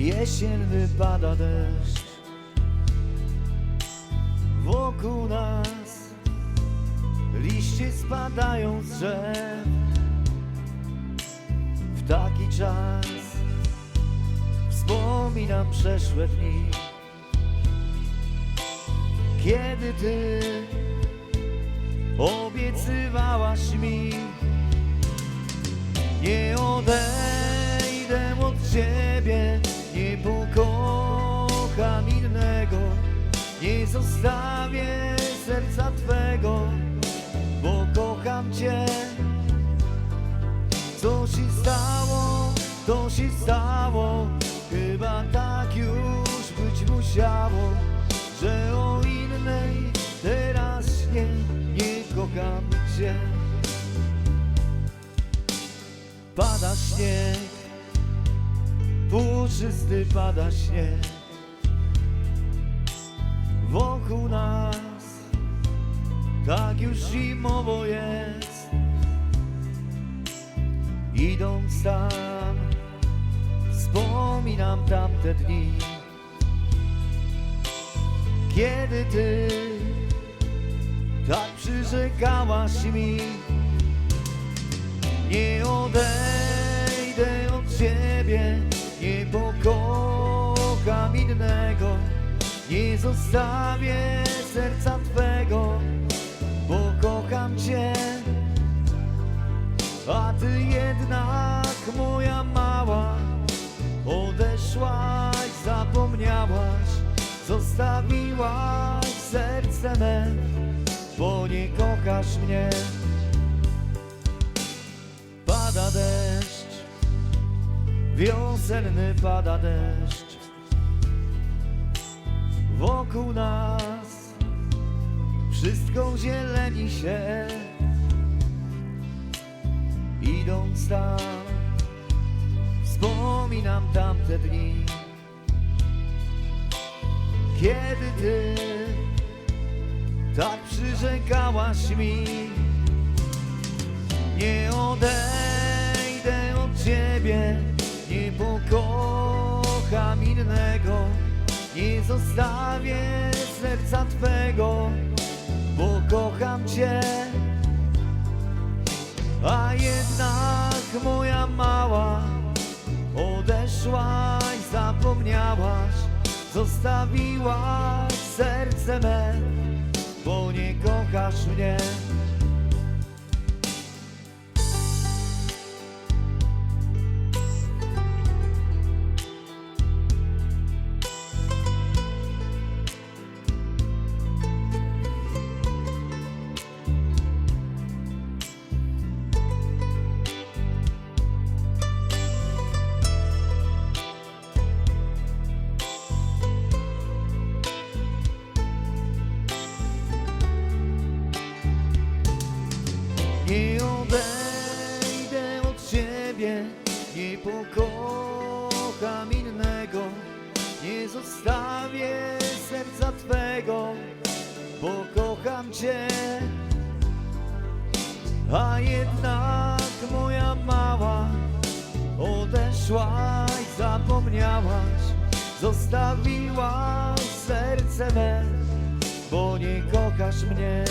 Jesienny pada deszcz Wokół nas. Liście spadają z drzew. W taki czas Wspominam przeszłe dni. Kiedy ty Obiecywałaś mi Nie odejdę Nie zostawię serca twego Bo kocham cię. Co się stało, to się stało. Chyba tak już być musiało Że o innej teraz nie, nie kocham cię. Pada śnieg Puszysty pada śnieg Wokół nas. Tak już zimowo jest. Idąc tam Wspominam tamte dni. Kiedy ty Tak przyrzekałaś mi nie zostawię serca twego, bo kocham cię. A ty jednak, moja mała, odeszłaś, zapomniałaś, zostawiłaś serce me, bo nie kochasz mnie. Pada deszcz, wiosenny pada deszcz Wokół nas. Wszystko zieleni się Idąc tam, wspominam tamte dni Kiedy ty tak przyrzekałaś mi. Nie odejdę od ciebie, nie pokocham innego, nie zostawię serca twego, bo kocham cię. A jednak moja mała, odeszłaś, zapomniałaś, zostawiłaś serce me, bo nie kochasz mnie. Zostawię serca twego, bo kocham cię. A jednak moja mała, odeszłaś, zapomniałaś, zostawiłaś serce me, bo nie kochasz mnie.